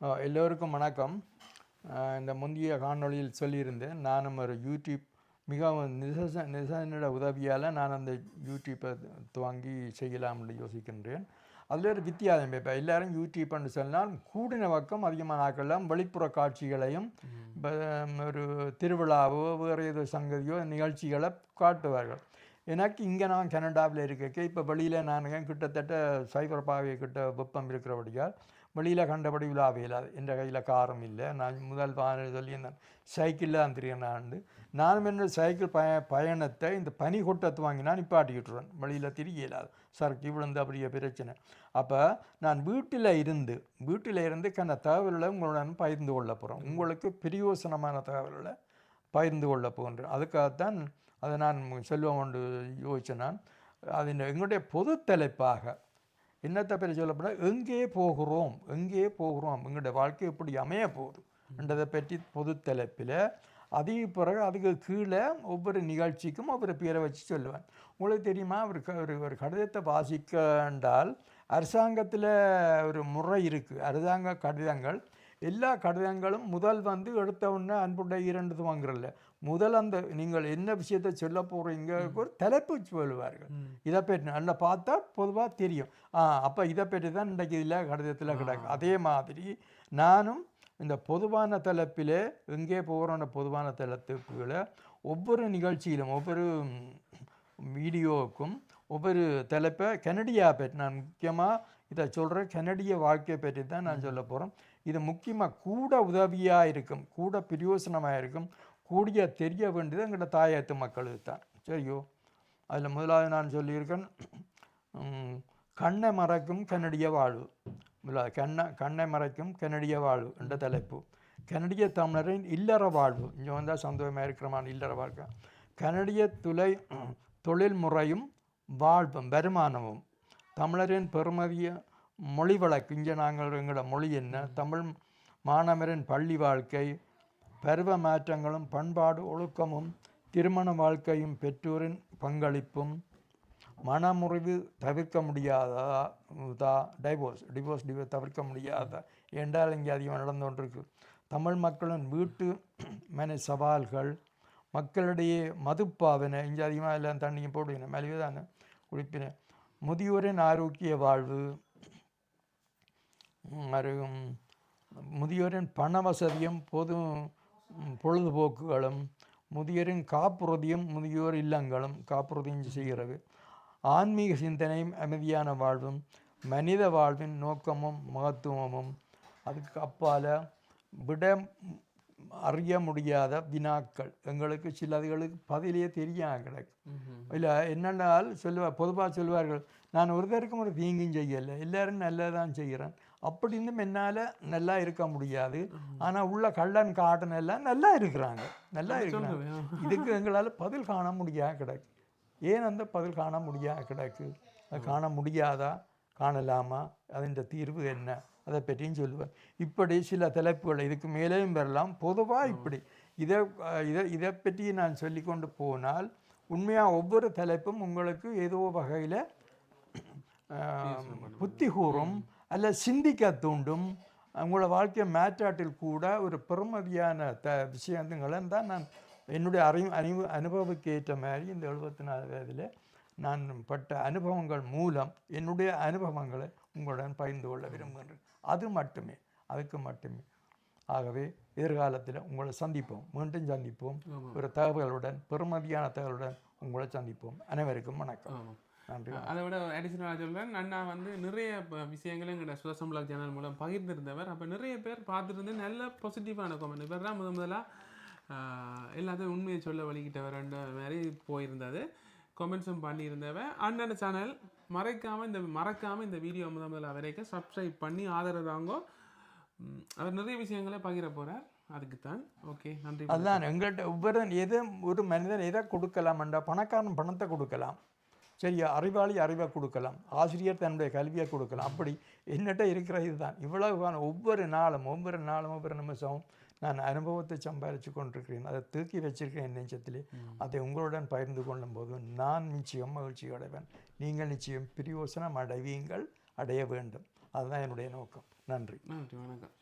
எல்லோருக்கும் வணக்கம். இந்த முந்தைய காணொளியில் சொல்லியிருந்தேன் நானும் ஒரு யூடியூப் மிகவும் நிச நிசனோட உதவியால் நான் அந்த யூடியூப்பை துவங்கி செய்யலாம்னு யோசிக்கின்றேன். அதில் ஒரு வித்தியாசம் இப்போ எல்லாரும் யூடியூப்னு சொன்னால் கூடின பக்கம் அதிகமான ஆக்கலாம் வெளிப்புற காட்சிகளையும் ஒரு திருவிழாவோ வேறு ஏதோ சங்கதியோ நிகழ்ச்சிகளை காட்டுவார்கள். எனக்கு இங்கே நான் கனடாவில் இருக்க இப்போ வெளியில் நான் கிட்டத்தட்ட சைபர் பாவை கிட்ட வெப்பம் இருக்கிறபடியால் வெளியில் கண்டபடி விழாவே இல்லாது என் கையில் காரம் இல்லை. நான் முதல் சொல்லி நான் சைக்கிளில் தான் திரியனாண்டு நானும் என்ன சைக்கிள் பய பயணத்தை இந்த பனி கொட்டத்து வாங்கி நான் நிப்பாட்டிக்கிட்டுருவேன். வெளியில் திரிய இல்லாது சரக்கு விழுந்து அப்படியே பிரச்சனை. அப்போ நான் வீட்டில் இருந்து வீட்டில் இருந்து கண்ண தகவல்களை உங்களுடன் பகிர்ந்து கொள்ள போகிறோம் உங்களுக்கு பிரயோசனமான தகவல்களை பகிர்ந்து கொள்ள போகின்றேன். அதுக்காகத்தான் அதை நான் செல்வம் கொண்டு யோசித்தேன் நான் அதன் எங்களுடைய பொது தலைப்பாக என்னத்தை பற்றி சொல்லப்போனால் எங்கே போகிறோம் எங்கே போகிறோம் எங்களுடைய வாழ்க்கை எப்படி அமைய போகுது என்றதை பற்றி பொது தலைப்பில் அதுக்கு பிறகு அதுக்கு கீழே ஒவ்வொரு நிகழ்ச்சிக்கும் ஒவ்வொரு பேரை வச்சு சொல்லுவேன். உங்களுக்கு தெரியுமா ஒரு ஒரு ஒரு கடிதத்தை வாசிக்கண்டால் அரசாங்கத்தில் ஒரு முறை இருக்குது அரசாங்க கடிதங்கள் எல்லா கடிதங்களும் முதல் வந்து எடுத்த உடனே அன்புடைய இரண்டு துவங்குறல்ல முதல் அந்த நீங்கள் என்ன விஷயத்தை சொல்ல போகிறீங்க ஒரு தலைப்பு சொல்லுவார்கள். இதை பற்றி நல்லா பார்த்தா பொதுவாக தெரியும். ஆ அப்போ இதை பற்றி தான் இன்றைக்கு இதில் கடிதத்தில் கிடக்கு. அதே மாதிரி நானும் இந்த பொதுவான தலைப்பிலே எங்கே போகிறோன்ற பொதுவான தலைப்புகளை ஒவ்வொரு நிகழ்ச்சியிலும் ஒவ்வொரு வீடியோவுக்கும் ஒவ்வொரு தலைப்பை கனடியா பற்றி நான் முக்கியமாக இதை சொல்கிறேன் கனடிய வாழ்க்கையை பற்றி தான் நான் சொல்ல போகிறேன் இது முக்கியமாக கூட உதவியாக இருக்கும் கூட பிரயோசனமாக இருக்கும் கூடிய தெரிய வேண்டியது எங்கள்கிட்ட தாயத்து மக்களுக்கு தான். சரியோ? அதில் முதலாவது நான் சொல்லியிருக்கேன் கண்ணை மறைக்கும் கனடிய வாழ்வு. முதலாவது கண்ணை கண்ணை மறைக்கும் கனடிய வாழ்வு என்ற தலைப்பு. கனடிய தமிழரின் இல்லற வாழ்வு. இங்கே வந்தால் சந்தோஷமாக இருக்கிறமான இல்லற வாழ்க்கை. கனடிய துளை தொழில் முறையும் வாழ்வும் வருமானமும். தமிழரின் பெருமதிய மொழி வழக்கு. இங்கே நாங்கள் எங்களோட மொழி என்ன? தமிழ் மாணவரின் பள்ளி வாழ்க்கை பருவ மாற்றங்களும் பண்பாடு ஒழுக்கமும் திருமண வாழ்க்கையும் பெற்றோரின் பங்களிப்பும் மனமுறிவு தவிர்க்க முடியாததா தா டைவோர்ஸ் டிவோர்ஸ் டிவோ தவிர்க்க முடியாதா என்றால் இங்கே அதிகம் நடந்து கொண்டிருக்கு. தமிழ் மக்களின் வீட்டு மன சவால்கள் மக்களிடையே மதுப்பாவனை இங்கே அதிகமாக எல்லாம் தண்ணியும் போடுவின மலிவு தானே குடிப்பின முதியோரின் ஆரோக்கிய வாழ்வு மறும் முதியோரின் பண வசதியும் பொது பொழுதுபோக்குகளும் முதியோரின் காப்புறுதியும் முதியோர் இல்லங்களும் காப்புறுதியும் செய்கிறது. ஆன்மீக சிந்தனையும் அமைதியான வாழ்வும் மனித வாழ்வின் நோக்கமும் மகத்துவமும் அதுக்கு அப்பால விட அறிய முடியாத வினாக்கள். எங்களுக்கு சிலதுகளுக்கு பதிலே தெரியாம கிடக்கு. இல்லை என்னென்னால் சொல்லுவார் பொதுவாக சொல்லுவார்கள் நான் ஒருத்தருக்கும் ஒரு தீங்கும் செய்யலை. எல்லாரும் நல்லதான் செய்கிறேன். அப்படின்னு என்னால் நல்லா இருக்க முடியாது. ஆனால் உள்ள கள்ளன் காட்டன் எல்லாம் நல்லா இருக்கிறாங்க. நல்லா இருக்கிறாங்க. இதுக்கு எங்களால் பதில் காண முடியாத கிடக்கு. ஏன் அந்த பதில் காண முடியாத கிடக்கு? அது காண முடியாதா? காணலாமா? அதன் தீர்வு என்ன? அதை பற்றியும் சொல்லுவேன் இப்படி சில தலைப்புகள் இதுக்கு மேலேயும் வரலாம். பொதுவாக இப்படி. இதை இதை இதை பற்றி நான் சொல்லிக்கொண்டு போனால் உண்மையாக ஒவ்வொரு தலைப்பும் உங்களுக்கு ஏதோ வகையில் புத்தி கூறும். அல்ல சிந்திக்க தூண்டும். உங்களோட வாழ்க்கை மேற்றாட்டில் கூட ஒரு பெருமதியான த விஷயங்களை தான் நான் என்னுடைய அறிவு அறிவு அனுபவத்துக்கு ஏற்ற மாதிரி இந்த எழுபத்தி நாலு வயதில் நான் பட்ட அனுபவங்கள் மூலம் என்னுடைய அனுபவங்களை உங்களுடன் பகிர்ந்து கொள்ள விரும்புகின்றேன். அது மட்டுமே அதுக்கு மட்டுமே. ஆகவே எதிர்காலத்தில் உங்களை சந்திப்போம். மீண்டும் சந்திப்போம். ஒரு தகவலுடன் பெருமதியான தகவலுடன் உங்களை சந்திப்போம். அனைவருக்கும் வணக்கம். அதை விட அடிஷனலாக சொல்கிறேன் அண்ணா வந்து நிறைய ப- விஷயங்களை எங்களோட சுதசம் பிளாக் சேனல் மூலம் பகிர்ந்திருந்தவர். அப்போ நிறைய பேர் பார்த்துருந்து நல்ல பாசிட்டிவான கமெண்ட் இவர் தான் முத முதலாக எல்லாத்தையும் உண்மையை சொல்ல வழிகிட்டவர்ன்ற மாதிரி போயிருந்தது. கமெண்ட்ஸும் பண்ணியிருந்தவ அண்ணன் சேனல் மறைக்காமல் இந்த மறக்காமல் இந்த வீடியோ முத முதல்ல வரைக்கும் சப்ஸ்கிரைப் பண்ணி ஆதரவு தாங்கோ. அவர் நிறைய விஷயங்களை பகிர போகிறார் அதுக்கு தான் ஓகே நன்றி. அதுதான். எங்கள்கிட்ட ஒவ்வொரு எது ஒரு மனிதன் எதை கொடுக்கலாம்ன்றா பணக்காரன் பணத்தை கொடுக்கலாம். சரியா அறிவாளி அறிவை கொடுக்கலாம். ஆசிரியர் தன்னுடைய கல்வியை கொடுக்கலாம். அப்படி என்னட்ட இருக்கிற இதுதான். இவ்வளவு ஒவ்வொரு நாளும் ஒவ்வொரு நாளும் ஒவ்வொரு நிமிஷமும் நான் அனுபவத்தை சம்பாதிச்சு கொண்டிருக்கிறேன். அதை தூக்கி வச்சிருக்கேன் என் நெஞ்சத்திலே. அதை உங்களுடன் பகிர்ந்து கொள்ளும் போது நான் நிச்சயம் மகிழ்ச்சி அடைவேன். நீங்கள் நிச்சயம் பிரயோசனம் அடைவீங்கள் அடைய வேண்டும். அதுதான் என்னுடைய நோக்கம். நன்றி. நன்றி வணக்கம்.